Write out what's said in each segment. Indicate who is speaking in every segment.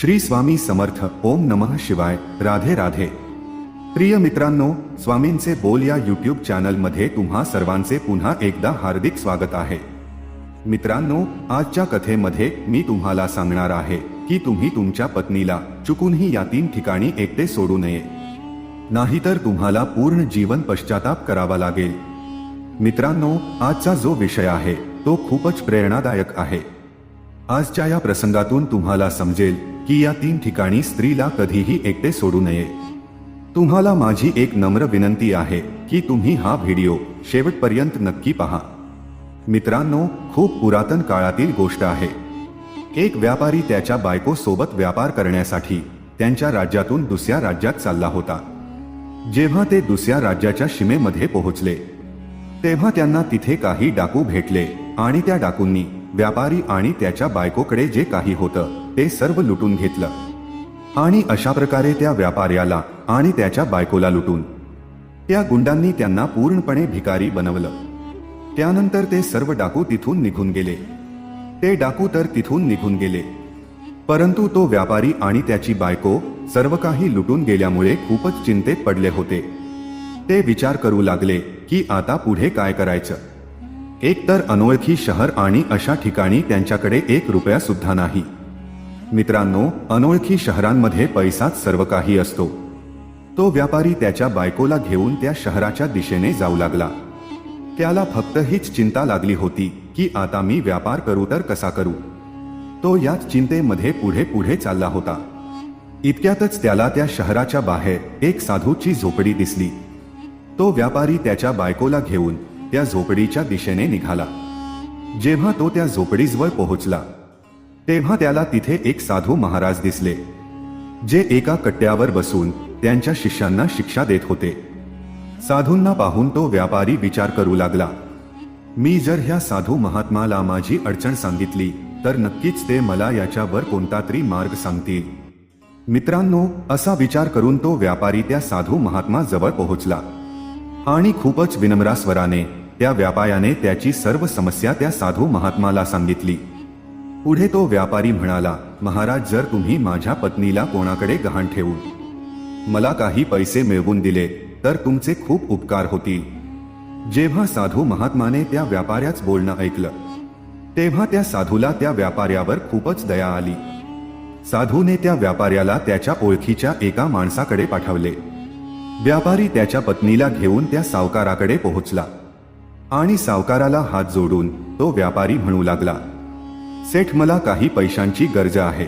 Speaker 1: श्री स्वामी समर्थ. ओम नमः शिवाय. राधे राधे. प्रिय मित्रांनो स्वामींचे बोल या यूट्यूब चॅनलमध्ये तुम्हा सर्वांचे पुन्हा एकदा हार्दिक स्वागत आहे. मित्रांनो आजच्या कथेमध्ये मी तुम्हाला सांगणार आहे की तुम्ही तुमच्या पत्नीला चुकूनही या तीन ठिकाणी एकटे सोडू नये. नाहीतर तुम्हाला पूर्ण जीवन पश्चाताप करावा लागेल. मित्रांनो आजचा जो विषय आहे तो खूपच प्रेरणादायक आहे. आजच्या या प्रसंगातून तुम्हाला समजेल की या तीन ठिकाणी स्त्रीला कधीही एकटे सोडू नये. तुम्हाला माझी एक नम्र विनंती आहे की तुम्ही हा व्हिडिओ शेवटपर्यंत नक्की पहा. मित्रांनो खूप पुरातन काळातील गोष्ट आहे. एक व्यापारी त्याच्या बायको सोबत व्यापार करण्यासाठी त्यांच्या राज्यातून दुसऱ्या राज्यात चालला होता. जेव्हा ते दुसऱ्या राज्याच्या सीमेमध्ये पोहोचले तेव्हा त्यांना तिथे काही डाकू भेटले आणि त्या डाकूंनी व्यापारी आणि त्याच्या बायकोकडे जे काही होतं ते सर्व लुटून घेतलं. आणि अशा प्रकारे त्या व्यापाऱ्याला आणि त्याच्या बायकोला लुटून. त्या गुंडांनी त्यांना पूर्णपणे भिकारी बनवलं. त्यानंतर ते सर्व डाकू तिथून निघून गेले. ते डाकू तर तिथून निघून गेले. परंतु तो व्यापारी आणि त्याची बायको सर्व काही लुटून गेल्यामुळे खूपच चिंतेत पडले होते. ते विचार करू लागले की आता पुढे काय करायचं? एकतर अनोळखी शहर आणि अशा ठिकाणी त्यांच्याकडे एक रुपया सुद्धा नाही. मित्रांनो अनोळखी शहरांमध्ये पैसाच सर्व काही असतो. तो व्यापारी त्याच्या बायकोला घेऊन त्या शहराच्या दिशेने जाऊ लागला. त्याला फक्त हीच चिंता लागली होती की आता मी व्यापार करू तर कसा करू? तो याच चिंतेमध्ये पुढे पुढे चालला होता. इतक्यातच त्याला त्या शहराच्या बाहेर एक साधूची झोपडी दिसली. तो व्यापारी त्याच्या बायकोला घेऊन त्या झोपडीच्या दिशेने निघाला. जेव्हा तो त्या झोपडीजवळ पोहोचला तेव्हा त्याला तिथे एक साधू महाराज दिसले जे एका कट्ट्यावर बसून त्यांच्या शिष्यांना शिक्षा देत होते. साधूंना पाहून तो व्यापारी विचार करू लागला मी जर ह्या साधू महात्माला माझी अडचण सांगितली तर नक्कीच ते मला याच्यावर कोणता तरी मार्ग सांगतील. मित्रांनो असा विचार करून तो व्यापारी त्या साधू महात्मा जवळ पोहोचला. आणि खूपच विनम्रास्वराने त्या व्यापायाने त्याची सर्व समस्या त्या साधू महात्माला सांगितली. पुढे तो व्यापारी म्हणाला महाराज जर तुम्ही माझ्या पत्नीला कोणाकडे गहाण ठेवून मला काही पैसे मिळवून दिले तर तुमचे खूप उपकार होतील. जेव्हा साधू महात्माने त्या व्यापाऱ्याच बोलणं ऐकलं तेव्हा त्या साधूला त्या व्यापाऱ्यावर खूपच दया आली. साधूने त्या व्यापाऱ्याला त्याच्या ओळखीच्या एका माणसाकडे पाठवले. व्यापारी त्याच्या पत्नीला घेऊन त्या सावकाराकडे पोहोचला आणि सावकाराला हात जोडून तो व्यापारी म्हणू लागला सेठ मला काही पैशांची गरज आहे.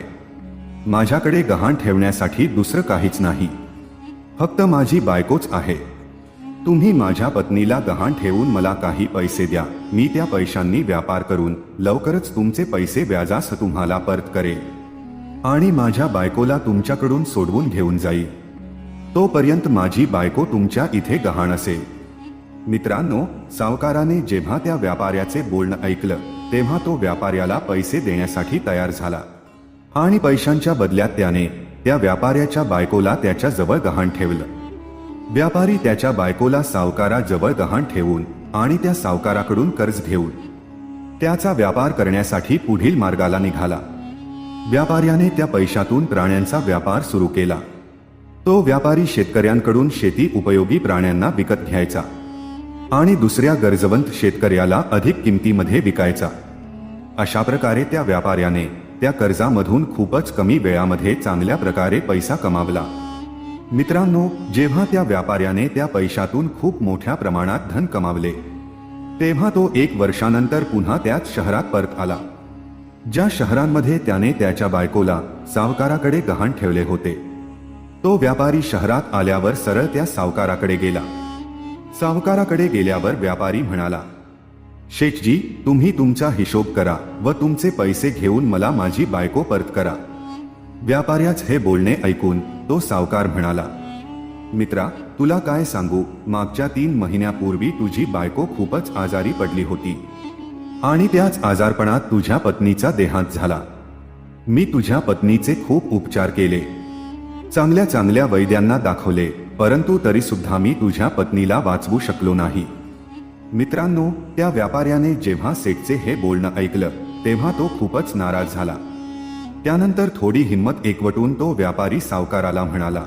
Speaker 1: माझ्याकडे गहाण ठेवण्यासाठी दुसरं काहीच नाही. फक्त माझी बायकोच आहे. तुम्ही माझ्या पत्नीला गहाण ठेवून मला काही पैसे द्या. मी त्या पैशांनी व्यापार करून लवकरच तुमचे पैसे व्याजास तुम्हाला परत करेल. आणि माझ्या बायकोला तुमच्याकडून सोडवून घेऊन जाईल. तोपर्यंत माझी बायको तुमच्या इथे गहाण असेल. मित्रांनो सावकाराने जेव्हा त्या व्यापाऱ्याचे बोलणं ऐकलं तेव्हा तो व्यापाऱ्याला पैसे देण्यासाठी तयार झाला. आणि पैशांच्या बदल्यात त्याने त्या व्यापाऱ्याच्या बायकोला त्याच्याजवळ गहाण ठेवलं. व्यापारी त्याच्या बायकोला सावकाराजवळ गहाण ठेवून आणि त्या सावकाराकडून कर्ज घेऊन त्याचा व्यापार करण्यासाठी पुढील मार्गाला निघाला. व्यापाऱ्याने त्या पैशातून प्राण्यांचा व्यापार सुरू केला. तो व्यापारी शेतकऱ्यांकडून शेती उपयोगी प्राण्यांना विकत घ्यायचा. आणि दुसऱ्या गरजवंत शेतकऱ्याला अधिक किमतीमध्ये विकायचा. अशा प्रकारे त्या व्यापाऱ्याने त्या कर्जामधून खूपच कमी वेळामध्ये चांगल्या प्रकारे पैसा कमावला. मित्रांनो जेव्हा त्या व्यापाऱ्याने त्या पैशातून खूप मोठ्या प्रमाणात धन कमावले तेव्हा तो एक वर्षानंतर पुन्हा त्याच शहरात परत आला. ज्या शहरांमध्ये त्याने त्याच्या बायकोला सावकाराकडे गहाण ठेवले होते तो व्यापारी शहरात आल्यावर सरळ त्या सावकाराकडे गेला. सावकाराकडे गेल्यावर व्यापारी म्हणाला शेठजी तुम्ही तुमचा हिशोब करा व तुमचे पैसे घेऊन मला माझी बायको परत करा. व्यापाऱ्याच हे बोलणे ऐकून तो सावकार म्हणाला मित्रा तुला काय सांगू? मागच्या तीन महिन्यापूर्वी तुझी बायको खूपच आजारी पडली होती आणि त्याच आजारपणात तुझ्या पत्नीचा देहांत झाला. मी तुझ्या पत्नीचे खूप उपचार केले. चांगल्या चांगल्या वैद्यांना दाखवले. परंतु तरीसुद्धा मी तुझ्या पत्नीला वाचवू शकलो नाही. मित्रांनो त्या व्यापाऱ्याने जेव्हा सेठचे हे बोलणं ऐकलं तेव्हा तो खूपच नाराज झाला. त्यानंतर थोडी हिंमत एकवटून तो व्यापारी सावकाराला म्हणाला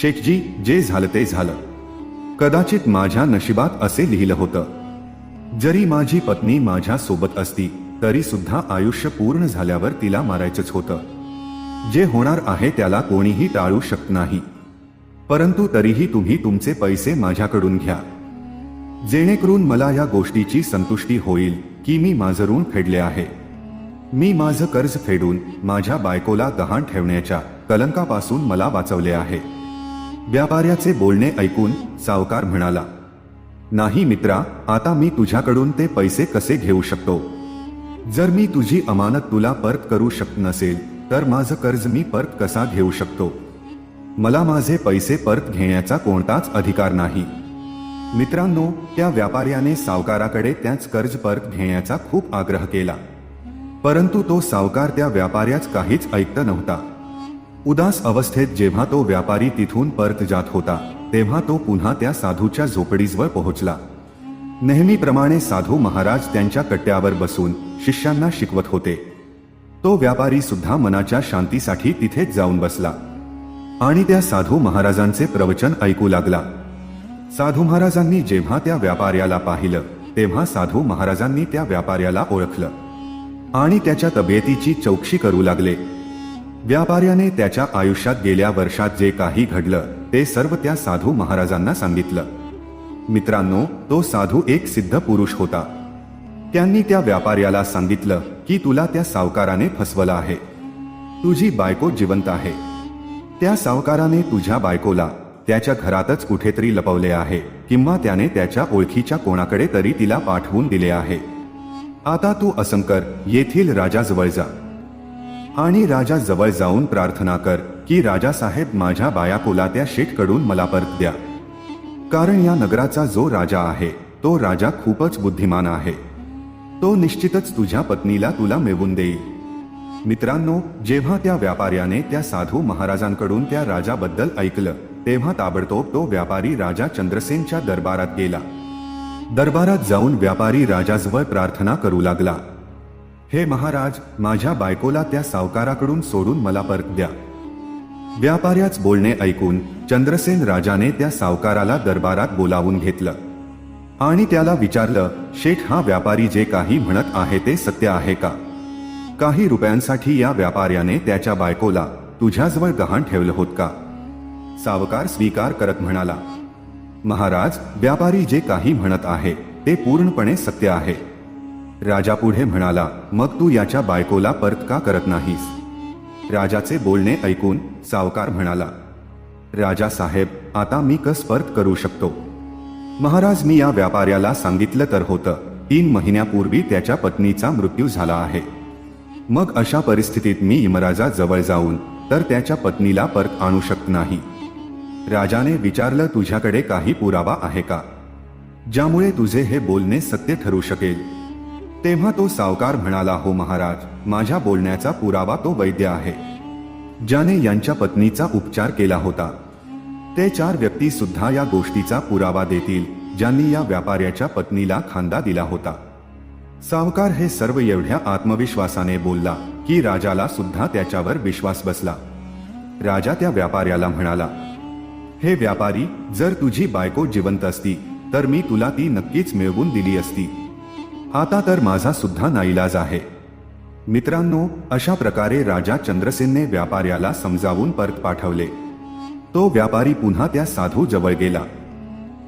Speaker 1: शेठजी जे झालं ते झालं. कदाचित माझ्या नशिबात असे लिहिलं होतं. जरी माझी पत्नी माझ्या सोबत असती तरी सुद्धा आयुष्य पूर्ण झाल्यावर तिला मारायचंच होतं. जे होणार आहे त्याला कोणीही टाळू शकत नाही. परंतु तरीही तुम्ही तुमचे पैसे माझ्याकडून घ्या. जेणेकरून मला या गोष्टीची संतुष्टी होईल की मी माझं ऋण फेडले आहे. मी माझं कर्ज फेडून माझ्या बायकोला गहाण ठेवण्याच्या कलंकापासून मला वाचवले आहे. व्यापाऱ्याचे बोलणे ऐकून सावकार म्हणाला नाही मित्रा आता मी तुझ्याकडून ते पैसे कसे घेऊ शकतो? जर मी तुझी अमानत तुला परत करू शकत नसेल तर माझं कर्ज मी परत कसा घेऊ शकतो? मला माझे पैसे परत घेण्याचा कोणताच अधिकार नाही. मित्रांनो त्या व्यापाऱ्याने सावकाराकडे त्याच कर्ज परत घेण्याचा खूप आग्रह केला. परंतु तो सावकार त्या व्यापाऱ्याच काहीच ऐकत नव्हता. उदास अवस्थेत जेव्हा तो व्यापारी तिथून परत जात होता तेव्हा तो पुन्हा त्या साधूच्या झोपडीजवर पोहोचला. नेहमीप्रमाणे साधू महाराज त्यांच्या कट्ट्यावर बसून शिष्यांना शिकवत होते. तो व्यापारी सुद्धा मनाच्या शांतीसाठी तिथेच जाऊन बसला. आणि त्या साधू महाराजांचे प्रवचन ऐकू लागला. साधू महाराजांनी जेव्हा त्या व्यापाऱ्याला पाहिलं तेव्हा साधू महाराजांनी त्या व्यापाऱ्याला ओळखलं. आणि त्याच्या तब्येतीची चौकशी करू लागले. व्यापाऱ्याने त्याच्या आयुष्यात गेल्या वर्षात जे काही घडलं ते सर्व त्या साधू महाराजांना सांगितलं. मित्रांनो तो साधू एक सिद्ध पुरुष होता. त्यांनी त्या व्यापाऱ्याला सांगितलं की तुला त्या सावकाराने फसवलं आहे. तुझी बायको जिवंत आहे. त्या सावकाराने तुझ्या बायकोला त्याच्या घरातच कुठेतरी लपवले आहे किंवा त्याने त्याच्या ओळखीच्या कोणाकडे तरी तिला पाठवून दिले आहे. आता तू असं कर येथील राजाजवळ जा. आणि राजा जवळ जाऊन प्रार्थना कर की राजासाहेब माझ्या बायाकोला त्या शेठकडून मला परत द्या. कारण या नगराचा जो राजा आहे तो राजा खूपच बुद्धिमान आहे. तो निश्चितच तुझ्या पत्नीला तुला मिळवून देईल. मित्रांनो जेव्हा त्या व्यापाऱ्याने त्या साधू महाराजांकडून त्या राजाबद्दल ऐकलं तेव्हा ताबडतोब तो व्यापारी राजा चंद्रसेनच्या दरबारात गेला. दरबारात जाऊन व्यापारी राजाजवळ प्रार्थना करू लागला. हे महाराज माझ्या बायकोला त्या सावकाराकडून सोडून मला परत द्या. व्यापाऱ्याच बोलणे ऐकून चंद्रसेन राजाने त्या सावकाराला दरबारात बोलावून घेतलं आणि त्याला विचारलं शेठ हा व्यापारी जे काही म्हणत आहे ते सत्य आहे का? काही रुपयांसाठी या व्यापाऱ्याने त्याच्या बायकोला तुझ्याजवळ गहाण ठेवलं होत का? सावकार स्वीकार करत म्हणाला महाराज व्यापारी जे काही म्हणत आहे ते पूर्णपणे सत्य आहे. राजा पुढे म्हणाला मग तू याच्या बायकोला परत का करत नाहीस? राजाचे बोलणे ऐकून सावकार म्हणाला राजा साहेब आता मी कस परत करू शकतो? महाराज मी या व्यापाऱ्याला सांगितलं तर होतं. तीन महिन्यापूर्वी त्याच्या पत्नीचा मृत्यू झाला आहे. मग अशा परिस्थितीत मी इमराजा जवळ जाऊन तर त्याच्या पत्नीला परत आणू शकत नाही. राजाने विचारलं तुझ्याकडे काही पुरावा आहे का? ज्यामुळे तुझे हे बोलणे सत्य ठरू शकेल. तेव्हा तो सावकार म्हणाला हो महाराज माझ्या बोलण्याचा पुरावा तो वैद्य आहे. ज्याने यांच्या पत्नीचा उपचार केला होता. ते चार व्यक्ती सुद्धा या गोष्टीचा पुरावा देतील ज्यांनी या व्यापाऱ्याच्या पत्नीला खांदा दिला होता. सावकार हे सर्व एवढ्या आत्मविश्वासाने बोलला की राजाला सुद्धा त्याच्यावर विश्वास बसला. राजा त्या व्यापाऱ्याला म्हणाला हे व्यापारी जर तुझी बायको जिवंत असती तर मी तुला ती नक्कीच मिळवून दिली असती. आता तर माझा सुद्धा नाईलाज आहे. मित्रांनो अशा प्रकारे राजा चंद्रसेनने व्यापाऱ्याला समजावून परत पाठवले. तो व्यापारी पुन्हा त्या साधू जवळ गेला.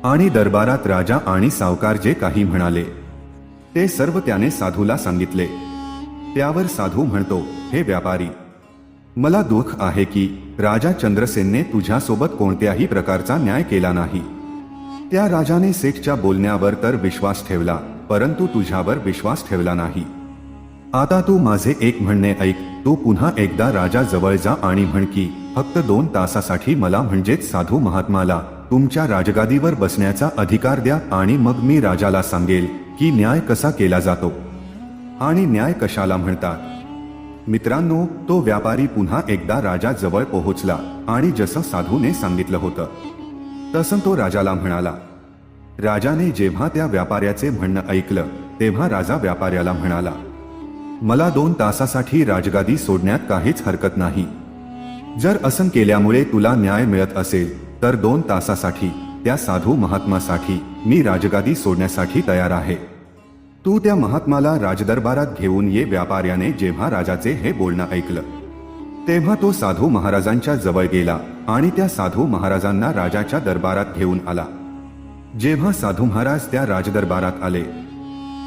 Speaker 1: आणि दरबारात राजा आणि सावकार जे काही म्हणाले ते सर्व त्याने साधूला सांगितले. त्यावर साधू म्हणतो हे व्यापारी मला दुःख आहे की राजा चंद्रसेनने तुझ्यासोबत कोणत्याही प्रकारचा न्याय केला नाही. त्या राजाने सेठच्या बोलण्यावर तर विश्वास ठेवला परंतु तुझ्यावर विश्वास ठेवला नाही. आता तू माझे एक म्हणणे ऐक तू पुन्हा एकदा राजा जवळ जा आणि म्हण की फक्त दोन तासासाठी मला म्हणजेच साधू महात्माला तुमच्या राजगादीवर बसण्याचा अधिकार द्या आणि मग मी राजाला सांगेल. की न्याय कसा केला जातो? आणि न्याय कशाला म्हणतात? मित्रांनो तो व्यापारी पुन्हा एकदा राजा जवळ पोहोचला आणि जसं साधूने सांगितलं होतं तसं तो राजाला म्हणाला राजाने जेव्हा त्या व्यापाऱ्याचे म्हणणं ऐकलं तेव्हा राजा व्यापाऱ्याला म्हणाला मला दोन तासासाठी राजगादी सोडण्यात काहीच हरकत नाही. जर असं केल्यामुळे तुला न्याय मिळत असेल तर दोन तासासाठी त्या साधू महात्मासाठी मी राजगादी सोडण्यासाठी तयार आहे. तू त्या महात्माला राजदरबारात घेऊन ये व्यापाऱ्याने जेव्हा राजाचे हे बोलणं ऐकलं. तेव्हा तो साधू महाराजांच्या जवळ गेला आणि त्या साधू महाराजांना राजाच्या दरबारात घेऊन आला. जेव्हा साधू महाराज त्या राजदरबारात आले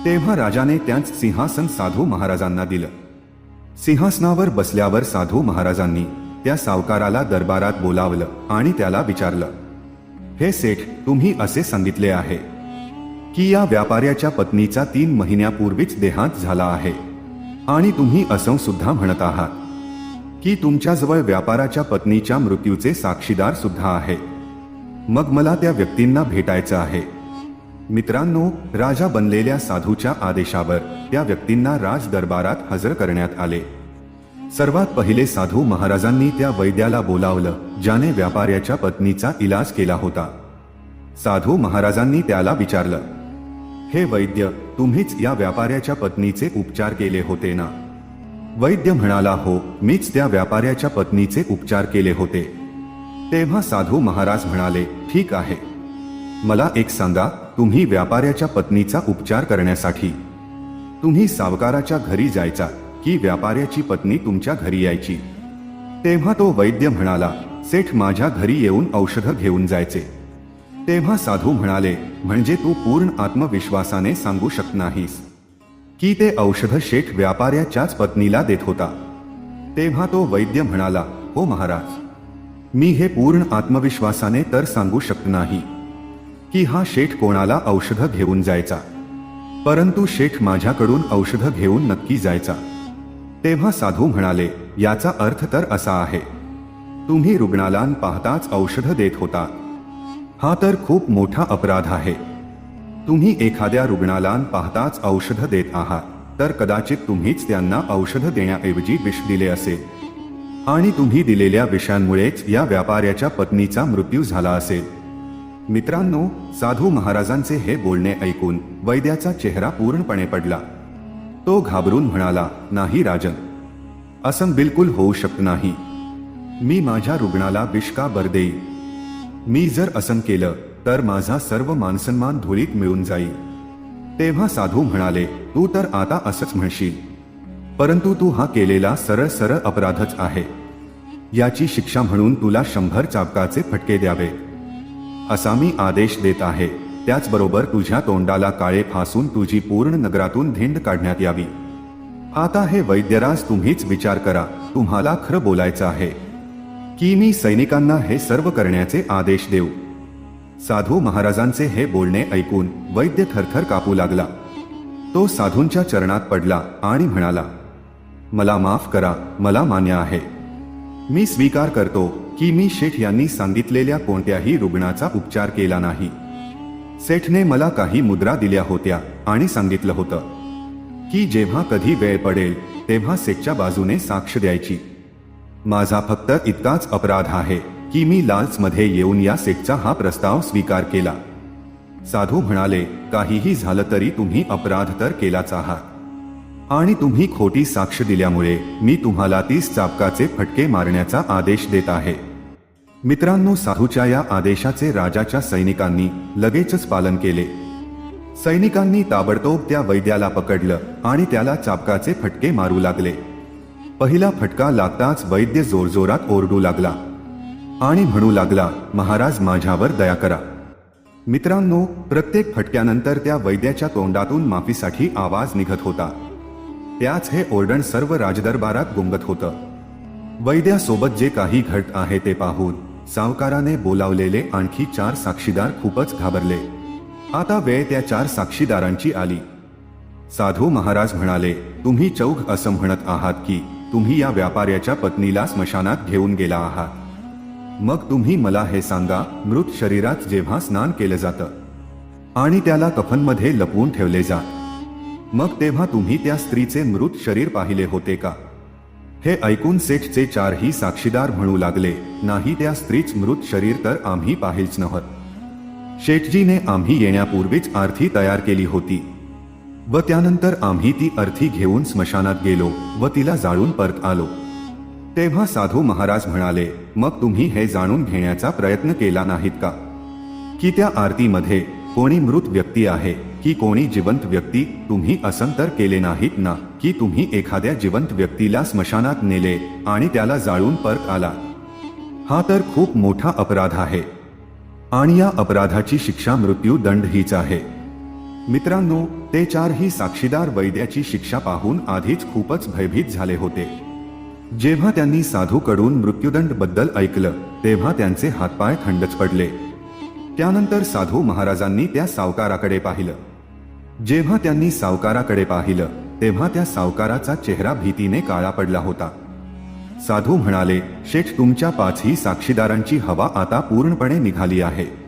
Speaker 1: तेव्हा राजाने त्यांच सिंहासन साधू महाराजांना दिलं. सिंहासनावर बसल्यावर साधू महाराजांनी त्या सावकाराला दरबारात बोलावलं आणि त्याला विचारलं हे सेठ तुम्ही असे सांगितले आहे की या व्यापाऱ्याच्या पत्नीचा तीन महिन्यापूर्वीच देहांत झाला आहे. आणि तुम्ही असं सुद्धा म्हणत आहात. की तुमच्याजवळ व्यापाराच्या पत्नीच्या मृत्यूचे साक्षीदार सुद्धा आहे. मग मला त्या व्यक्तींना भेटायचं आहे. मित्रांनो राजा बनलेल्या साधूच्या आदेशावर त्या व्यक्तींना राज दरबारात हजर करण्यात आले. सर्वात पहिले साधू महाराजांनी त्या वैद्याला बोलावलं ज्याने व्यापाऱ्याच्या पत्नीचा इलाज केला होता. साधू महाराजांनी त्याला विचारलं हे वैद्य तुम्हीच या व्यापाऱ्याच्या पत्नीचे उपचार केले होते ना? वैद्य म्हणाला हो मीच त्या व्यापाऱ्याच्या पत्नीचे उपचार केले होते. तेव्हा साधू महाराज म्हणाले ठीक आहे. मला एक सांगा तुम्ही व्यापाऱ्याच्या पत्नीचा उपचार करण्यासाठी तुम्ही सावकाराच्या घरी जायचा की व्यापाऱ्याची पत्नी तुमच्या घरी यायची? तेव्हा तो वैद्य म्हणाला सेठ माझ्या घरी येऊन औषधं घेऊन जायचे. तेव्हा साधू म्हणाले म्हणजे तू पूर्ण आत्मविश्वासाने सांगू शकत नाहीस की ते औषध शेठ व्यापाऱ्याच्याच पत्नीला देत होता. तेव्हा तो वैद्य म्हणाला हो महाराज मी हे पूर्ण आत्मविश्वासाने तर सांगू शकत नाही की हा शेठ कोणाला औषध घेऊन जायचा परंतु शेठ माझ्याकडून औषध घेऊन नक्की जायचा. तेव्हा साधू म्हणाले याचा अर्थ तर असा आहे तुम्ही रुग्णाला पाहताच औषध देत होता हा तर खूप मोठा अपराध आहे. तुम्ही एखाद्या रुग्णाला पाहताच औषध देत आहात तर कदाचित तुम्हीच त्यांना औषध देण्याऐवजी विष दिले असेल. आणि तुम्ही दिलेल्या विषांमुळेच या व्यापाऱ्याच्या पत्नीचा मृत्यू झाला असेल. मित्रांनो साधू महाराजांचे हे बोलणे ऐकून वैद्याचा चेहरा पूर्णपणे पडला. तो घाबरून म्हणाला नाही राजन असं बिलकुल होऊ शकत नाही. मी माझ्या रुग्णाला विष का बर देईल मी जर असं केलं तर माझा सर्व मानसन्मान धुळीत मिळून जाईल. तेव्हा साधू म्हणाले तू तर आता असंच म्हणशील. परंतु तू हा केलेला सरळ सरळ अपराधच आहे. याची शिक्षा म्हणून तुला शंभर चाबकाचे फटके द्यावे. असा मी आदेश देत आहे. त्याचबरोबर तुझ्या तोंडाला काळे फासून तुझी पूर्ण नगरातून धिंड काढण्यात यावी. आता हे वैद्यराज तुम्हीच विचार करा. तुम्हाला खरं बोलायचं आहे. की मी सैनिकांना हे सर्व करण्याचे आदेश देऊ. साधू महाराजांचे हे बोलणे ऐकून वैद्य थरथर कापू लागला. तो साधूंच्या चरणात पडला आणि म्हणाला मला माफ करा मला मान्य आहे. मी स्वीकार करतो की मी शेठ यांनी सांगितलेल्या कोणत्याही रुग्णाचा उपचार केला नाही. सेठने मला काही मुद्रा दिल्या होत्या आणि सांगितलं होतं की जेव्हा कधी वेळ पडेल तेव्हा सेठच्या बाजूने साक्ष द्यायची. माझा फक्त इतकाच अपराध आहे की मी लाल्समध्ये येऊन या सेटचा हा प्रस्ताव स्वीकार केला. साधू म्हणाले काहीही झालं तरी तुम्ही अपराध तर केलाच आहात. आणि तुम्ही खोटी साक्ष दिल्यामुळे मी तुम्हाला तीस चापकाचे फटके मारण्याचा आदेश देत आहे. मित्रांनो साधूच्या या आदेशाचे राजाच्या सैनिकांनी लगेचच पालन केले. सैनिकांनी ताबडतोब त्या वैद्याला पकडलं आणि त्याला चापकाचे फटके मारू लागले. पहिला फटका लागताच वैद्य जोरजोरात ओरडू लागला आणि म्हणू लागला महाराज माझ्यावर दया करा. मित्रांनो प्रत्येक फटक्यानंतर त्या वैद्याच्या तोंडातून माफीसाठी आवाज निघत होता. त्याच हे ओरडण सर्व राजदरबारात गुंगत होतं. वैद्यासोबत जे काही घट आहे ते पाहून सावकाराने बोलावलेले आणखी चार साक्षीदार खूपच घाबरले. आता वेळ त्या चार साक्षीदारांची आली. साधू महाराज म्हणाले तुम्ही चौघ असं म्हणत आहात की तुम्ही या व्यापाऱ्याच्या पत्नीला स्मशानात घेऊन गेला आहात. मग तुम्ही मला हे सांगा मृत शरीरात जेव्हा स्नान केलं जातं आणि त्याला कफनमध्ये लपवून ठेवले जात मग तेव्हा तुम्ही त्या स्त्रीचे मृत शरीर पाहिले होते का? हे ऐकून सेठचे चारही साक्षीदार म्हणू लागले नाही त्या स्त्रीच मृत शरीर तर आम्ही पाहिलच नव्हत. शेठजीने आम्ही येण्यापूर्वीच आरती तयार केली होती. व त्यानंतर आम्ही ती अर्थी घेऊन स्मशानात गेलो व तिला जाळून परत आलो. तेव्हा साधू महाराज म्हणाले मग तुम्ही हे जाणून घेण्याचा प्रयत्न केला नाहीत का? की त्या आरतीमध्ये कोणी मृत व्यक्ती आहे की कोणी जिवंत व्यक्ती? तुम्ही असंतर केले नाहीत ना की तुम्ही एखाद्या जिवंत व्यक्तीला स्मशानात नेले आणि त्याला जाळून परत आला? हा तर खूप मोठा अपराध आहे. आणि या अपराधाची शिक्षा मृत्यू दंड हीच आहे. मित्रांनो ते चारही साक्षीदार वैद्याची शिक्षा पाहून आधीच खूपच भयभीत झाले होते. जेव्हा त्यांनी साधूकडून मृत्यूदंडबद्दल ऐकलं तेव्हा त्यांचे हातपाय थंडच पडले. त्यानंतर साधू महाराजांनी त्या सावकाराकडे पाहिलं. जेव्हा त्यांनी सावकाराकडे पाहिलं तेव्हा त्या सावकाराचा चेहरा भीतीने काळा पडला होता. साधू म्हणाले शेठ तुमच्या पाचही साक्षीदारांची हवा आता पूर्णपणे निघाली आहे.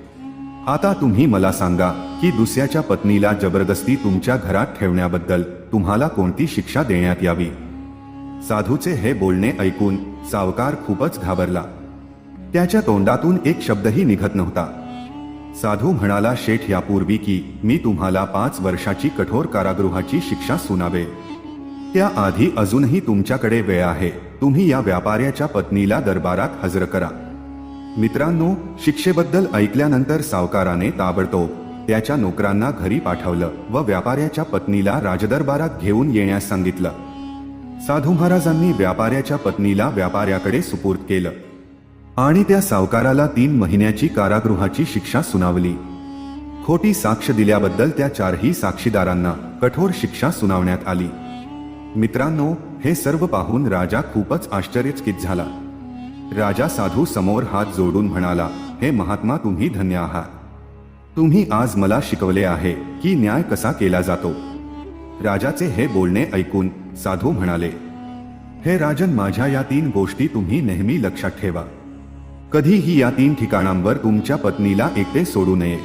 Speaker 1: आता तुम्ही मला सांगा की दुसऱ्याच्या पत्नीला जबरदस्ती तुमच्या घरात ठेवण्याबद्दल तुम्हाला कोणती शिक्षा देण्यात यावी? साधूचे हे बोलणे ऐकून सावकार खूपच घाबरला. त्याच्या तोंडातून एक शब्दही निघत नव्हता. साधू म्हणाला शेठ यापूर्वी की मी तुम्हाला पाच वर्षाची कठोर कारागृहाची शिक्षा सुनावे. त्याआधी अजूनही तुमच्याकडे वेळ आहे. तुम्ही या व्यापाऱ्याच्या पत्नीला दरबारात हजर करा. मित्रांनो शिक्षेबद्दल ऐकल्यानंतर सावकाराने ताबडतोब त्याच्या नोकरांना घरी पाठवलं व व्यापाऱ्याच्या पत्नीला राजदरबारात घेऊन येण्यास सांगितलं. साधू महाराजांनी व्यापाऱ्याच्या पत्नीला व्यापाऱ्याकडे सुपूर्द केलं. आणि त्या सावकाराला तीन महिन्याची कारागृहाची शिक्षा सुनावली. खोटी साक्ष दिल्याबद्दल त्या चारही साक्षीदारांना कठोर शिक्षा सुनावण्यात आली. मित्रांनो हे सर्व पाहून राजा खूपच आश्चर्यचकित झाला. राजा साधू समोर हात जोडून म्हणाला हे महात्मा तुम्ही धन्य आहात. तुम्ही आज मला शिकवले आहे की न्याय कसा केला जातो. राजाचे हे बोलणे ऐकून साधू म्हणाले हे राजन माझ्या या तीन गोष्टी तुम्ही नेहमी लक्षात ठेवा. कधीही या तीन ठिकाणांवर तुमच्या पत्नीला एकटे सोडू नये.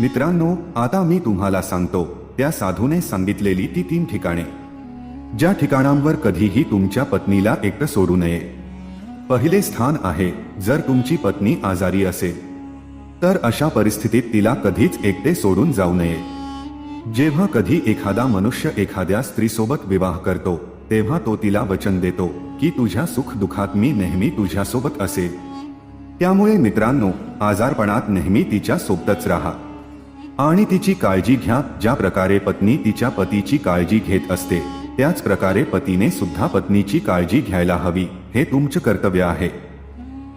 Speaker 1: मित्रांनो आता मी तुम्हाला सांगतो त्या साधूने सांगितलेली ती तीन ठिकाणे. ज्या ठिकाणांवर कधीही तुमच्या पत्नीला एकटं सोडू नये. पहिले स्थान आहे जर तुमची पत्नी आजारी असेल. तर अशा परिस्थितीत तिला कधीच एकटे सोडून जाऊ नये. जेव्हा कधी एखादा मनुष्य एखाद्या स्त्रीसोबत विवाह करतो तेव्हा तो तिला वचन देतो की तुझ्या सुख दुखात मी नेहमी तुझ्यासोबत असेल. त्यामुळे मित्रांनो आजारपणात नेहमी तिच्या सोबतच राहा. आणि तिची काळजी घ्या ज्या प्रकारे पत्नी तिच्या पतीची काळजी घेत असते. त्याच प्रकारे पतीने सुद्धा पत्नीची काळजी घ्यायला हवी हे तुमचं कर्तव्य आहे.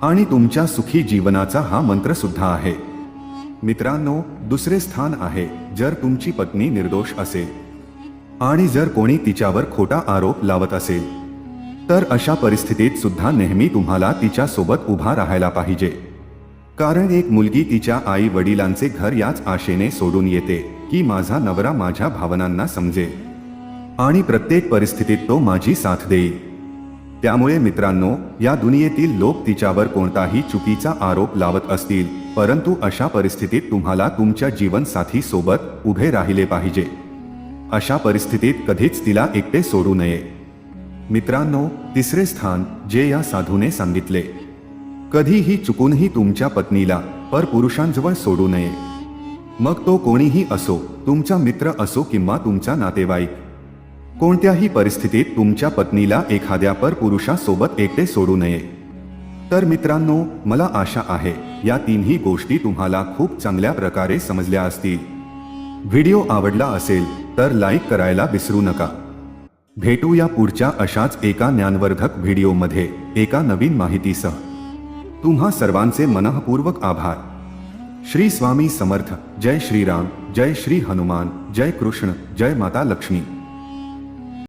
Speaker 1: आणि तुमच्या सुखी जीवनाचा हा मंत्र सुद्धा आहे. मित्रांनो दुसरे स्थान आहे जर तुमची पत्नी निर्दोष असेल. आणि जर कोणी तिच्यावर खोटा आरोप लावत असेल तर अशा परिस्थितीत सुद्धा नेहमी तुम्हाला तिच्या सोबत उभा राहायला पाहिजे. कारण एक मुलगी तिच्या आई वडिलांचे घर याच आशेने सोडून येते की माझा नवरा माझ्या भावनांना समजेल. आणि प्रत्येक परिस्थितीत तो माझी साथ देईल त्यामुळे मित्रांनो या दुनियेतील लोक तिच्यावर कोणताही चुकीचा आरोप लावत असतील परंतु अशा परिस्थितीत तुम्हाला तुमच्या जीवनसाथी सोबत उभे राहिले पाहिजे. अशा परिस्थितीत कधीच तिला एकटे सोडू नये. मित्रांनो तिसरे स्थान जे या साधूने सांगितले. कधीही चुकूनही तुमच्या पत्नीला पर पुरुषांजवळ सोडू नये. मग तो कोणीही असो तुमचा मित्र असो किंवा तुमचा नातेवाईक कोणत्याही परिस्थितीत तुमच्या पत्नीला एखाद्या परपुरुषासोबत एकटे सोडू नये. तर मित्रांनो मला आशा आहे या तीनही गोष्टी तुम्हाला खूप चांगल्या प्रकारे समजल्या असतील. व्हिडिओ आवडला असेल तर लाईक करायला विसरू नका. भेटूया पुढच्या अशाच एका ज्ञानवर्धक व्हिडिओमध्ये एका नवीन माहितीसह. तुम्हा सर्वांचे मनःपूर्वक आभार. श्री स्वामी समर्थ जय श्रीराम जय श्री हनुमान जय कृष्ण जय माता लक्ष्मी.